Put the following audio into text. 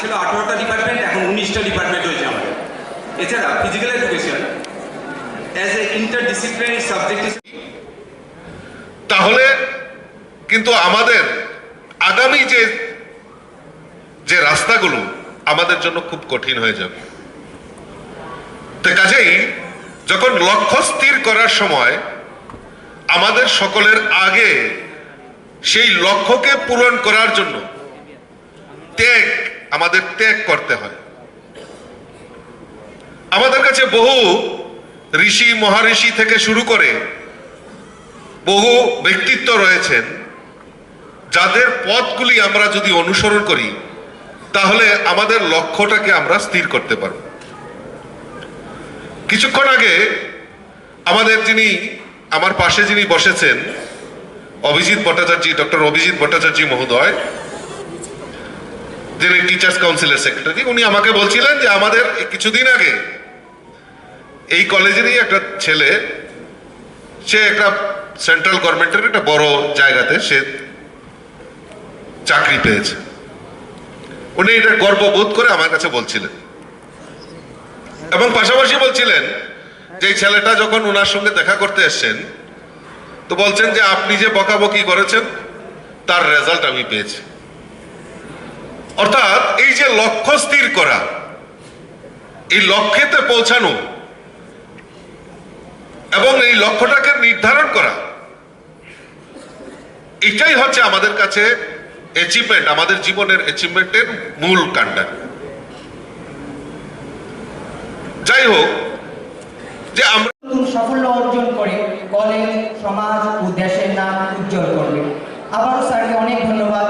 ছিল আঠারোটা ডিপার্টমেন্ট এখন উনিশটা ডিপার্টমেন্ট হয়েছে আমাদের। এছাড়া physical education as a interdisciplinary subject তাহলে কিন্তু আমাদের আগামী যে যে রাস্তাগুলো আমাদের জন্য খুব কঠিন হয়ে যাবে। তো কাজেই যখন লক্ষ্য স্থির করার সময় আমাদের সকলের আগে সেই লক্ষ্যকে পূরণ করার জন্য ত্যাগ আমাদের ত্যাগ করতে হয়। আমাদের কাছে বহু ঋষি, মহাঋষি থেকে শুরু করে বহু ব্যক্তিত্ব রয়েছেন, যাদের পথগুলি আমরা যদি অনুসরণ করি, তাহলে আমাদের লক্ষ্যটাকে আমরা স্থির করতে পারব। কিছুক্ষণ আগে আমাদের যিনি, আমার পাশে যিনি বসেছেন, অভিজিৎ ভট্টাচার্য, ডক্টর অভিজিৎ ভট্টাচার্য মহোদয় যিনি টিচার্স কাউন্সিলের সেক্রেটারি উনি আমাকে বলছিলেন যে আমাদের কিছুদিন আগে এই কলেজেরই একটা ছেলে, সে একটা সেন্ট্রাল গভর্নমেন্টের একটা বড় জায়গাতে সে চাকরি পেয়েছে। উনি এটা গর্ববোধ করে আমার কাছে বলছিলেন। এবং পাশাপাশি বলছিলেন যে ছেলেটা যখন ওনার সঙ্গে দেখা করতে এসছেন, তো বলছেন যে আপনি যে বকাবকি করেছেন, তার রেজাল্ট আমি পেয়েছি। অর্থাৎ এই যে লক্ষ্য স্থির করা, এই লক্ষ্যেতে পৌঁছানো এবং এই লক্ষ্যটাকে নির্ধারণ করা, এটাই হচ্ছে আমাদের কাছে অ্যাচিভমেন্ট আমাদের জীবনের অ্যাচিভমেন্টের মূল কাণ্ডা যাই হোক, যে আমরা সাফল্য অর্জন করে, কলেজ, সমাজ ও দেশের নাম উজ্জ্বল করবে। আবারও স্যারকে অনেক ধন্যবাদ।